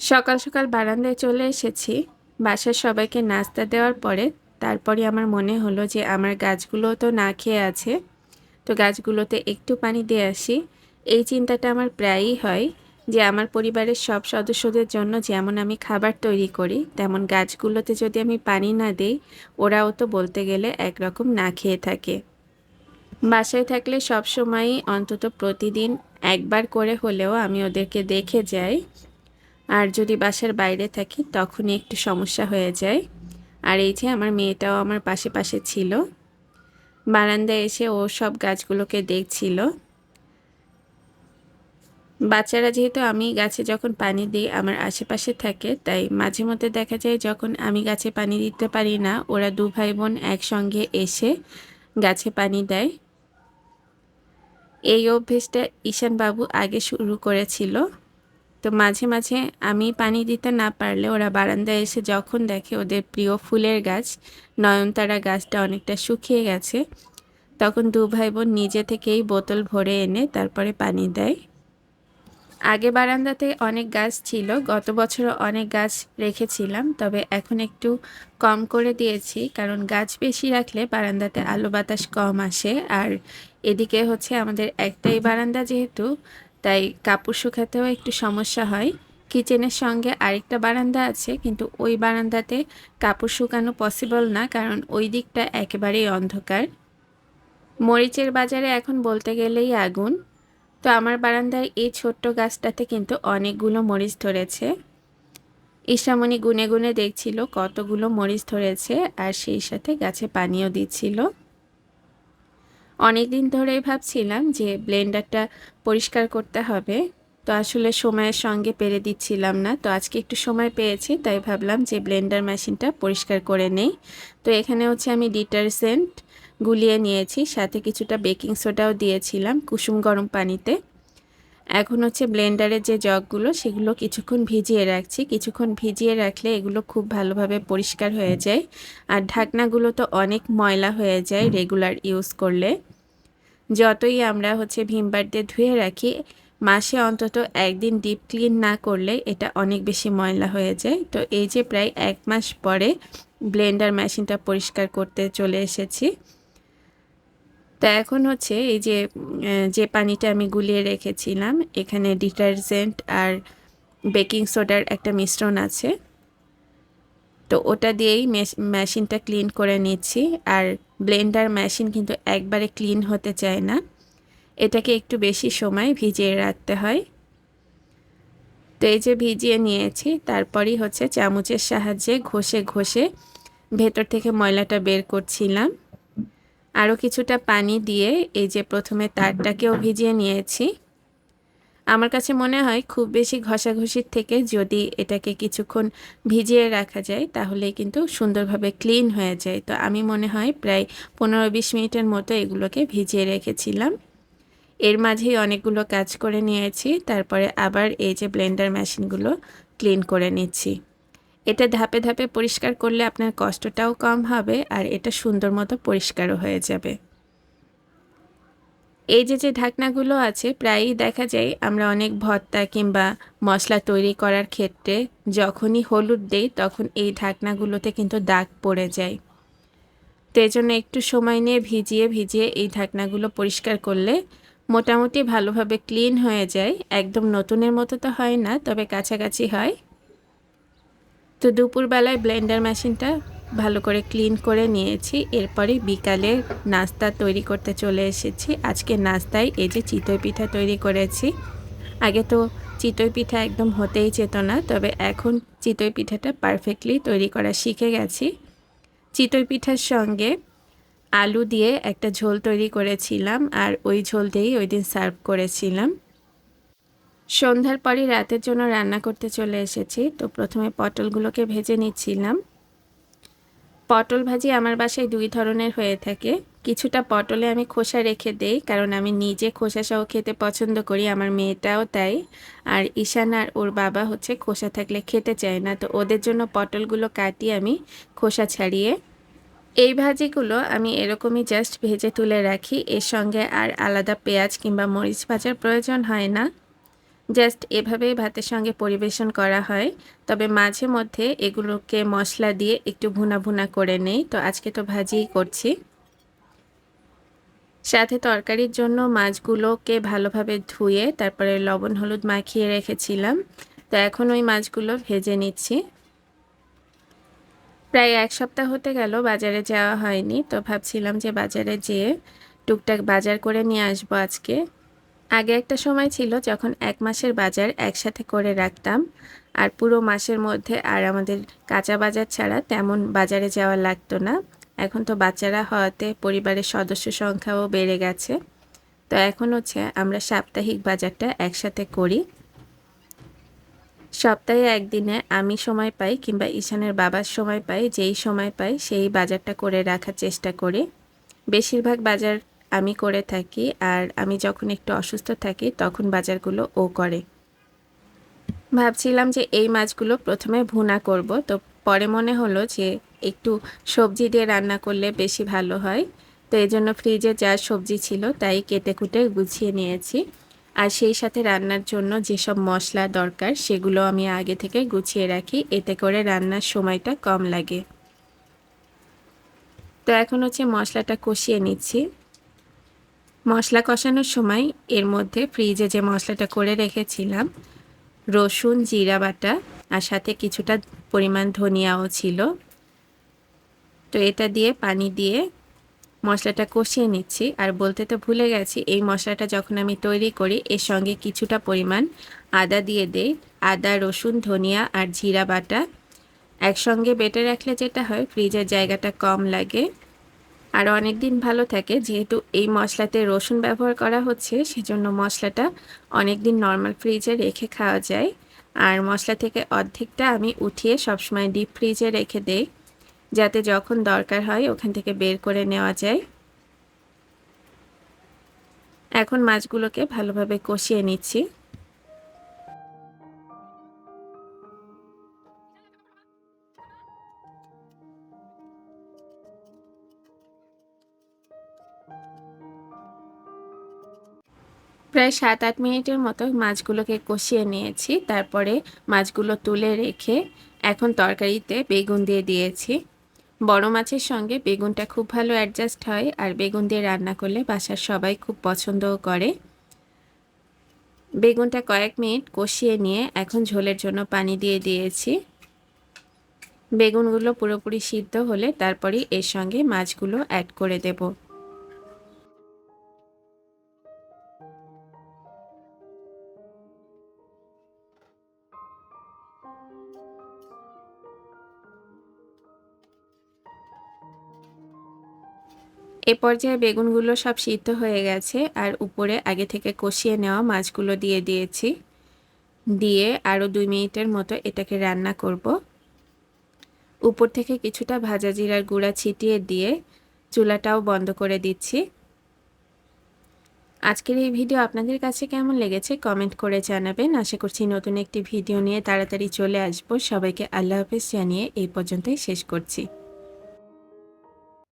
সকাল সকাল বারান্দায় চলে এসেছি। বাসার সবাইকে নাস্তা দেওয়ার পরে তারপরে আমার মনে হলো যে আমার গাছগুলো তো না খেয়ে আছে। তো গাছগুলোতে একটু পানি দিয়ে আসি। এই চিন্তাটা আমার প্রায়ই হয় যে আমার পরিবারের সব সদস্যদের জন্য যেমন আমি খাবার তৈরি করি, তেমন গাছগুলোতে যদি আমি পানি না দিই, ওরাও তো বলতে গেলে একরকম না খেয়ে থাকে। বাসায় থাকলে সব সময়ই অন্তত প্রতিদিন একবার করে হলেও আমি ওদেরকে দেখে যাই আর যদি বাসার বাইরে থাকি, তখনই একটু সমস্যা হয়ে যায়। আর এই যে আমার মেয়েটাও আমার পাশে পাশে ছিল। বারান্দায় এসে ও সব গাছগুলোকে দেখছিল। বাচ্চারা যেহেতু আমি গাছে যখন পানি দিই, আমার আশেপাশে থাকে, তাই মাঝে মধ্যে দেখা যায় যখন আমি গাছে পানি দিতে পারি না, ওরা দু ভাই বোন একসঙ্গে এসে গাছে পানি দেয়। এই অভ্যেসটা ঈশান বাবু আগে শুরু করেছিল। তো মাঝে মাঝে আমি পানি দিতে না পারলে ওরা বারান্দায় এসে যখন দেখে ওদের প্রিয় ফুলের গাছ, নয়নতারা গাছটা অনেকটা শুকিয়ে গেছে, তখন দু ভাই বোন নিজে থেকেই বোতল ভরে এনে তারপরে পানি দেয়। আগে বারান্দাতে অনেক গাছ ছিল, গত বছরও অনেক গাছ রেখেছিলাম, তবে এখন একটু কম করে দিয়েছি, কারণ গাছ বেশি রাখলে বারান্দাতে আলো বাতাস কম আসে, আর এদিকে হচ্ছে আমাদের একটাই বারান্দা যেহেতু তাই কাপড় শুকাতেও একটু সমস্যা হয়। কিচেনের সঙ্গে আরেকটা বারান্দা আছে, কিন্তু ওই বারান্দাতে কাপড় শুকানো পসিবল না, কারণ ওই দিকটা একেবারেই অন্ধকার। মরিচের বাজারে এখন বলতে গেলেই আগুন। তো আমার বারান্দায় এই ছোট্ট গাছটাতে কিন্তু অনেকগুলো মরিচ ধরেছে। ঈশামণি গুনে গুনে দেখছিল কতগুলো মরিচ ধরেছে, আর সেই সাথে গাছে পানিও দিচ্ছিল। অনেক দিন ধরেই ভাবছিলাম যে ব্লেন্ডারটা পরিষ্কার করতে হবে। তো আসলে সময়ের সঙ্গে পেরে দিচ্ছিলাম না। তো আজকে একটু সময় পেয়েছি, তাই ভাবলাম যে ব্লেন্ডার মেশিনটা পরিষ্কার করে নেই। তো এখানে হচ্ছে আমি ডিটারজেন্ট গুলিয়ে নিয়েছি, সাথে কিছুটা বেকিং সোডাও দিয়েছিলাম কুসুম গরম পানিতে। এখন হচ্ছে ব্লেন্ডারের যে জগগুলো, সেগুলো কিছুক্ষণ ভিজিয়ে রাখছি। কিছুক্ষণ ভিজিয়ে রাখলে এগুলো খুব ভালোভাবে পরিষ্কার হয়ে যায়। আর ঢাকনাগুলো তো অনেক ময়লা হয়ে যায় রেগুলার ইউজ করলে। যতই আমরা হচ্ছে ভিমবার দিয়ে ধুয়ে রাখি, মাসে অন্তত একদিন ডিপ ক্লিন না করলে এটা অনেক বেশি ময়লা হয়ে যায়। তো এই যে প্রায় এক মাস পরে ব্লেন্ডার মেশিনটা পরিষ্কার করতে চলে এসেছি। তো এখন হচ্ছে এই যে যে পানিটা আমি গুলিয়ে রেখেছিলাম, এখানে ডিটারজেন্ট আর বেকিং সোডার একটা মিশ্রণ আছে। তো ওটা দিয়েই মেশিনটা ক্লিন করে নিচ্ছি। আর ব্লেন্ডার মেশিন কিন্তু একবারে ক্লিন হতে চায় না। এটাকে একটু বেশি সময় ভিজিয়ে রাখতে হয়। তো এই যে ভিজিয়ে নিয়েছি, তারপরই হচ্ছে চামচের সাহায্যে ঘষে ঘষে ভেতর থেকে ময়লাটা বের করছিলাম। আরও কিছুটা পানি দিয়ে এই যে প্রথমে তারটাকেও ভিজিয়ে নিয়েছি। আমার কাছে মনে হয় খুব বেশি ঘষাঘষির থেকে যদি এটাকে কিছুক্ষণ ভিজিয়ে রাখা যায়, তাহলে কিন্তু সুন্দরভাবে ক্লিন হয়ে যায়। তো আমি মনে হয় প্রায় পনেরো বিশ মিনিটের মতো এগুলোকে ভিজিয়ে রেখেছিলাম। এর মাঝেই অনেকগুলো কাজ করে নিয়েছি, তারপরে আবার এই যে ব্লেন্ডার মেশিনগুলো ক্লিন করে নিচ্ছি। এটা ধাপে ধাপে পরিষ্কার করলে আপনার কষ্টটাও কম হবে আর এটা সুন্দর মতো পরিষ্কারও হয়ে যাবে। এই যে যে ঢাকনাগুলো আছে, প্রায়ই দেখা যায় আমরা অনেক ভর্তা কিংবা মশলা তৈরি করার ক্ষেত্রে যখনই হলুদ দেই, তখন এই ঢাকনাগুলোতে কিন্তু দাগ পড়ে যায়। তো এই জন্য একটু সময় নিয়ে ভিজিয়ে ভিজিয়ে এই ঢাকনাগুলো পরিষ্কার করলে মোটামুটি ভালোভাবে ক্লিন হয়ে যায়। একদম নতুনের মতো তো হয় না, তবে কাছাকাছি হয়। তো দুপুরবেলায় ব্লেন্ডার মেশিনটা ভালো করে ক্লিন করে নিয়েছি। এরপরে বিকালে নাস্তা তৈরি করতে চলে এসেছি। আজকে নাস্তায় এই যে চিতই পিঠা তৈরি করেছি। আগে তো চিতই পিঠা একদম হতেই যেত না, তবে এখন চিতই পিঠাটা পারফেক্টলি তৈরি করা শিখে গেছি। চিতই পিঠার সঙ্গে আলু দিয়ে একটা ঝোল তৈরি করেছিলাম আর ওই ঝোল দিয়েই ওই দিন সার্ভ করেছিলাম। সন্ধ্যার পরই রাতের জন্য রান্না করতে চলে এসেছি, তো প্রথমে পটলগুলোকে ভেজে নিচ্ছিলাম। পটল ভাজি আমার বাসায় দুই ধরনের হয়ে থাকে। কিছুটা পটলে আমি খোসা রেখে দেই, কারণ আমি নিজে খোসা সহ খেতে পছন্দ করি, আমার মেয়েটাও তাই। আর ঈশান আর ওর বাবা হচ্ছে খোসা থাকলে খেতে চায় না, তো ওদের জন্য পটলগুলো কাটি আমি খোসা ছাড়িয়ে। এই ভাজিগুলো আমি এরকমই জাস্ট ভেজে তুলে রাখি, এর সঙ্গে আর আলাদা পেঁয়াজ কিংবা মরিচ ভাজার প্রয়োজন হয় না। জাস্ট এভাবেই ভাতের সঙ্গে পরিবেশন করা হয়। তবে মাঝে মধ্যে এগুলোকে মশলা দিয়ে একটু ভুনা ভুনা করে নেই। তো আজকে তো ভাজিই করছি। সাথে তরকারির জন্য মাছগুলোকে ভালোভাবে ধুয়ে তারপরে লবণ, হলুদ মাখিয়ে রেখেছিলাম। তো এখন ওই মাছগুলো ভেজে নিচ্ছি। প্রায় এক সপ্তাহ হতে গেল, বাজারে যাওয়া হয়নি। তো ভাবছিলাম যে বাজারে যেয়ে টুকটাক বাজার করে নিয়ে আসব আজকে। আগে একটা সময় ছিল যখন এক মাসের বাজার একসাথে করে রাখতাম, আর পুরো মাসের মধ্যে আর আমাদের কাঁচা বাজার ছাড়া তেমন বাজারে যাওয়া লাগতো না। এখন তো বাচ্চারা হওয়াতে পরিবারের সদস্য সংখ্যাও বেড়ে গেছে। তো এখন হচ্ছে আমরা সাপ্তাহিক বাজারটা একসাথে করি। সপ্তাহে একদিনে আমি সময় পাই কিংবা ঈশানের বাবার সময় পাই যেই সময় পাই সেই বাজারটা করে রাখার চেষ্টা করি। বেশিরভাগ বাজার আমি করে থাকি আর আমি যখন একটু অসুস্থ থাকি তখন বাজারগুলো ও করে। ভাবছিলাম যে এই মাছগুলো প্রথমে ভুনা করব, তো পরে মনে হলো যে একটু সবজি দিয়ে রান্না করলে বেশি ভালো হয়। তো এই জন্য ফ্রিজে যা সবজি ছিল তাই কেটে কুটে গুছিয়ে নিয়েছি। আর সেই সাথে রান্নার জন্য যেসব মশলা দরকার সেগুলো আমি আগে থেকে গুছিয়ে রাখি, এতে করে রান্নার সময়টা কম লাগে। তো এখন হচ্ছে মশলাটা কষিয়ে নিচ্ছি। মশলা কষানোর সময় এর মধ্যে ফ্রিজে যে মশলাটা করে রেখেছিলাম, রসুন, জিরা বাটা আর সাথে কিছুটা পরিমাণ ধনিয়াও ছিল। তো এটা দিয়ে পানি দিয়ে মশলাটা কষিয়ে নিচ্ছি। আর বলতে তো ভুলে গেছি, এই মশলাটা যখন আমি তৈরি করি, এর সঙ্গে কিছুটা পরিমাণ আদা দিয়ে দেই। আদা, রসুন, ধনিয়া আর জিরা বাটা একসঙ্গে বেটে রাখলে যেটা হয় ফ্রিজের জায়গাটা কম লাগে। আর অনেক দিন ভালো থাকে। যেহেতু এই মশলাতে রসুন ব্যবহার করা হচ্ছে, সেজন্য মশলাটা অনেক দিন নর্মাল ফ্রিজে রেখে খাওয়া যায়। আর মশলা থেকে অর্ধেকটা আমি উঠিয়ে সবসময় ডিপ ফ্রিজে রেখে দেই, যাতে যখন দরকার হয় ওখান থেকে বের করে নেওয়া যায়। এখন মাছগুলোকে ভালোভাবে কষিয়ে নিচ্ছি। প্রায় সাত আট মিনিটের মতো মাছগুলোকে কষিয়ে নিয়েছি। তারপরে মাছগুলো তুলে রেখে এখন তরকারিতে বেগুন দিয়ে দিয়েছি। বড় মাছের সঙ্গে বেগুনটা খুব ভালো অ্যাডজাস্ট হয় আর বেগুন দিয়ে রান্না করলে বাসার সবাই খুব পছন্দও করে। বেগুনটা কয়েক মিনিট কষিয়ে নিয়ে এখন ঝোলের জন্য পানি দিয়ে দিয়েছি। বেগুনগুলো পুরোপুরি সিদ্ধ হলে তারপরেই এর সঙ্গে মাছগুলো অ্যাড করে দেবো। এ পর্যায়ে বেগুনগুলো সব সিদ্ধ হয়ে গেছে আর উপরে আগে থেকে কষিয়ে নেওয়া মাছগুলো দিয়ে দিয়েছি। দিয়ে আরও দুই মিনিটের মতো এটাকে রান্না করব। উপর থেকে কিছুটা ভাজা জিরার গুঁড়া ছিটিয়ে দিয়ে চুলাটাও বন্ধ করে দিচ্ছি। আজকের এই ভিডিও আপনাদের কাছে কেমন লেগেছে কমেন্ট করে জানাবেন। আশা করছি নতুন একটি ভিডিও নিয়ে তাড়াতাড়ি চলে আসব। সবাইকে আল্লাহ হাফেজ জানিয়ে এই পর্যন্তই শেষ করছি।